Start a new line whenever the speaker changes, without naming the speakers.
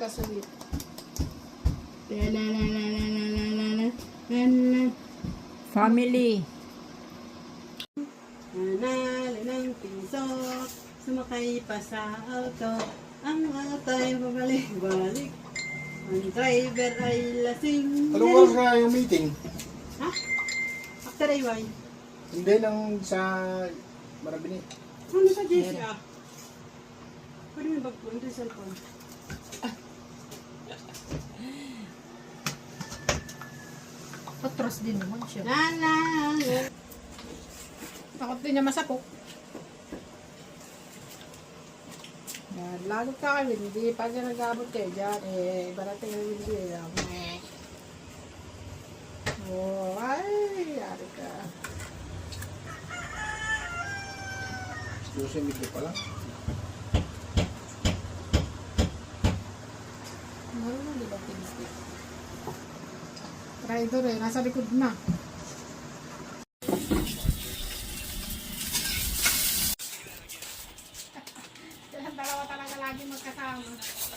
discuss ulit. La la la la la la la la la la la
Family.
Nanalo ng piso, sumakay pa sa auto, ang auto ay babalik-balik. Ang driver ay lasing.
Anong oras na yung meeting?
Ha? After ay.
Hindi lang sa Marabini.
Ano sa GCA? Pwede mo ba po? Ito yung cellphone.
Patros din naman siya.
Nanalo.
Takot din niya masapok. Yan, lagot ka kami, hindi pa niya nag-abot kayo dyan, eh, barating ang hindi, eh, Oh, ay, yari ka.
Susunod ko pa lang.
Marunong di ba tinistik? Rider eh, nasa likod na. Dalawa talaga lagi magkasama.